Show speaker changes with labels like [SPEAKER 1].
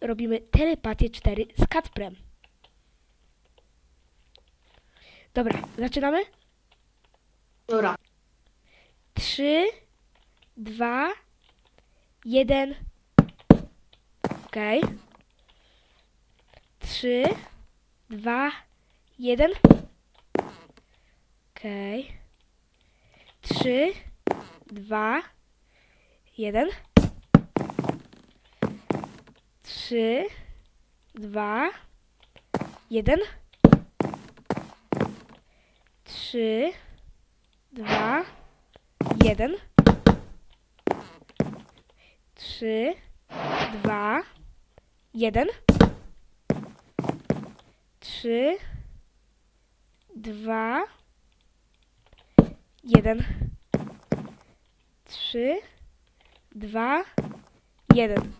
[SPEAKER 1] robimy telepatię 4 z Kacprem. Dobra, zaczynamy?
[SPEAKER 2] Dobra.
[SPEAKER 1] 3, 2, 1. Okej. 3, 2, 1. Okej. 3, 2, 1. 3, 2, 1. 3, 2, 1. 3, 2, 1. 3, 2, 1. 3, 2, 1.